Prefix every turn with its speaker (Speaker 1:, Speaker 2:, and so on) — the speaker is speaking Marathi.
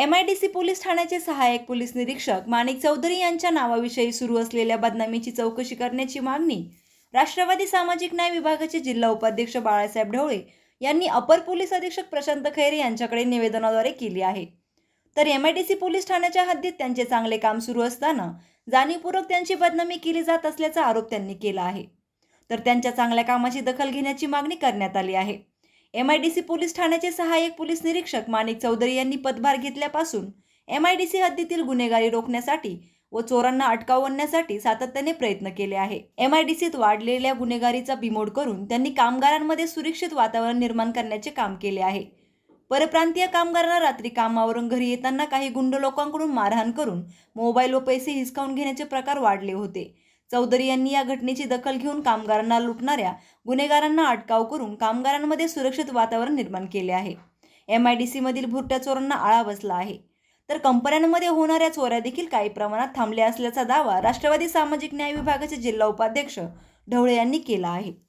Speaker 1: M I D C police ठाण्याचे सहाय्यक पोलीस निरीक्षक माणिक चौधरी यांच्या नावाविषयी सुरू असलेल्या बदनामीची चौकशी करण्याची मागणी राष्ट्रवादी सामाजिक न्याय विभागाचे जिल्हा उपाध्यक्ष बाळासाहेब ढवळे यांनी अपर पोलीस अधीक्षक प्रशांत खैरे यांच्याकडे निवेदनाद्वारे केली आहे. तर M I D C police ठाण्याच्या हद्दीत त्यांचे चांगले काम सुरू असताना जाणीवपूर्वक त्यांची बदनामी केली जात असल्याचा आरोप त्यांनी केला आहे. तर त्यांच्या चांगल्या कामाची दखल घेण्याची मागणी करण्यात आली आहे. M I D C police ठाण्याचे सहाय्यक पोलीस निरीक्षक माणिक चौधरी यांनी पदभार घेतल्यापासून एम आय डी सी हद्दीतील गुन्हेगारी रोखण्यासाठी व चोरांना अटकावण्यासाठी सातत्याने प्रयत्न केले आहे. एम आय डी सीत वाढलेल्या गुन्हेगारीचा बिमोड करून त्यांनी कामगारांमध्ये सुरक्षित वातावरण निर्माण करण्याचे काम केले आहे. परप्रांतीय कामगारांना रात्री कामावरून घरी येताना काही गुंड लोकांकडून मारहाण करून मोबाईल व पैसे हिसकावून घेण्याचे प्रकार वाढले होते. चौधरी यांनी या घटनेची दखल घेऊन कामगारांना लुटणाऱ्या गुन्हेगारांना अटकाव करून कामगारांमध्ये सुरक्षित वातावरण निर्माण केले आहे. एम आय डी सीमधील भुरट्या चोरांना आळा बसला आहे. तर कंपन्यांमध्ये होणाऱ्या चोऱ्या देखील काही प्रमाणात थांबल्या असल्याचा दावा राष्ट्रवादी सामाजिक न्याय विभागाचे जिल्हा उपाध्यक्ष ढवळे यांनी केला आहे.